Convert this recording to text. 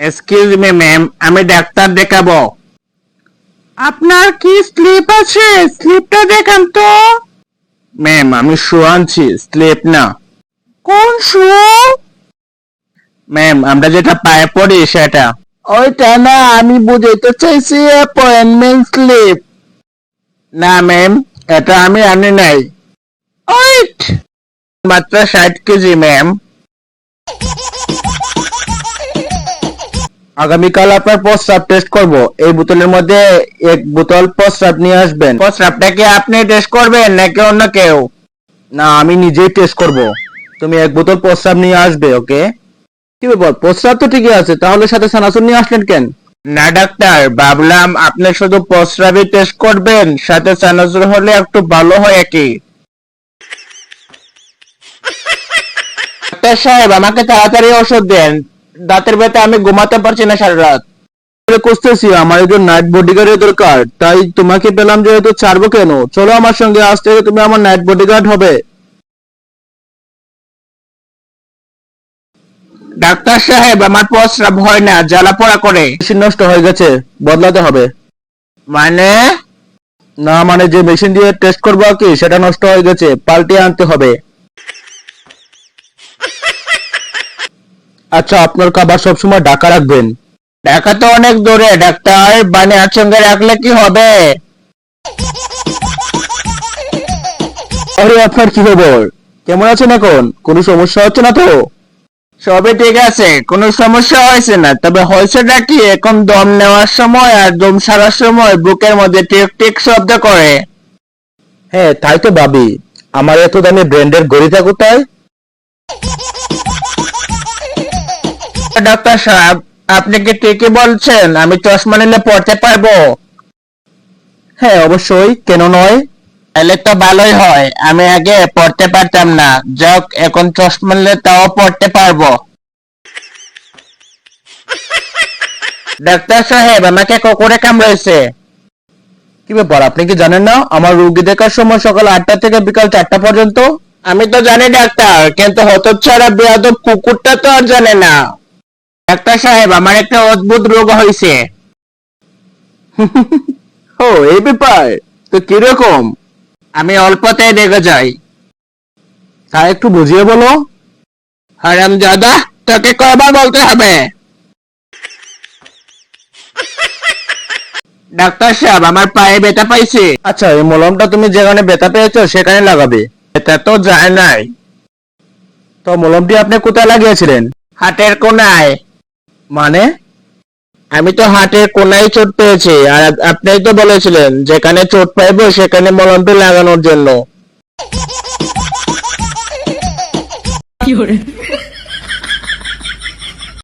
Excuse me ma'am আমি doctor দেখাবো। আপনার কি স্লিপ আছে? স্লিপটা দেখান তো। ম্যাম আমি শু আনছি স্লিপ না। কোন শু ম্যাম আমরা যেটা পায়ে পড়ি সেটা। ওইটা না আমি বুঝাইতে চাইছি অ্যাপয়েন্টমেন্ট স্লিপ না ম্যাম এটা আমি আনি নাই। ওইট মাত্র ষাট কেজি ম্যাম আগামীকাল আপনার প্রস্রাব টেস্ট করব। এই বোতলের মধ্যে এক বোতল প্রস্রাব নিয়ে আসবেন। প্রস্রাবটা কি আপনি টেস্ট করবেন নাকি অন্য কেউ? না আমি নিজেই টেস্ট করব। তুমি এক বোতল প্রস্রাব নিয়ে আসবে ওকে কি ব্যাপার? প্রস্রাব তো ঠিকই আছে তাহলে সাথে সানাসুর নিয়ে আসলেন কেন? না ডাক্তার ভাবলাম আপনি শুধু প্রস্রাবই টেস্ট করবেন সাথে সানাসুর হলে একটু ভালো হয় কি। ডাক্তার সাহেব আমাকে তাড়াতাড়ি ওষুধ দেন। দাঁতের ব্যথা আমি ঘুমাতে পারছি না সারা রাত। করতেছি আমার একজন নাইট বডিগার্ডের দরকার। তাই তোমাকে পেলাম যেহেতু ছাড়বো কেন? চলো আমার সঙ্গে আজ থেকে তুমি আমার নাইট বডিগার্ড হবে। ডাক্তার সাহেব আমার প্রস্রাব হয় না জ্বালা পোড়া করে। মেশিন নষ্ট হয়ে গেছে বদলাতে হবে। মানে? না মানে যে মেশিন দিয়ে টেস্ট করব আর কি সেটা নষ্ট হয়ে গেছে পাল্টে আনতে হবে। আচ্ছা আপনার খাবার সবসময় ঢাকা রাখবেন? ঢাকা তো অনেক দূরে, ডাক্তার। বানিয়ার সঙ্গে রাখলে কি হবে? আরে, আপনার কি খবর? কেমন আছেন এখন? কোনো সমস্যা হচ্ছে না তো? সবই ঠিক আছে, কোনো সমস্যা হয়েছে না। তবে হয়েছেটা কি, এখন দম নেওয়ার সময় আর দম সারার সময় বুকের মধ্যে টিক টিক শব্দ করে। হ্যাঁ তাই তো ভাবি। আমার এত দামি ব্র্যান্ডের গড়িটা কোথায়? ডাক্তার সাহেব আপনি কি ঠিকই বলছেন? আমি চশমা নিলে পড়তে পারব? হ্যাঁ অবশ্যই কেন নয়? তাহলে তো ভালোই হয়। আমি আগে পড়তে পারতাম না। যাক এখন চশমা নিলে তাও পড়তে পারব। ডাক্তার সাহেব আমাকে কুকুরে কামড়েছে কি ব্যাপার আপনি কি জানেন না? আমার রোগী দেখার সময় সকাল আটটা থেকে বিকাল চারটা পর্যন্ত? আমি তো জানি ডাক্তার কিন্তু হতচ্ছাড়া বেয়াদব কুকুরটা তো আর জানে না। ডাক্তার সাহেব আমার একটা অদ্ভুত রোগ হয়েছে ও এই ব্যাপার? তো কীরকম আমি অল্পতেই দেখে যাই। তা একটু বুঝিয়ে বলো। হারাম দাদা তোকে কয়বার বলতে হবে? ডাক্তার সাহেব আমার পায়ে ব্যথা পাইছে। আচ্ছা এই মলমটা তুমি যেখানে ব্যথা পেয়েছ সেখানে লাগাবে। এটা তো যায় নাই। তো মলমটি আপনি কোথায় লাগিয়েছিলেন? হাটের কোনায়। মানে? আমি তো হাটের কোনায় চোট পেয়েছি আর আপনি আপনিই তো বলেছিলেন যেখানে চোট পাইবো সেখানে মলমটি লাগানোর জন্য।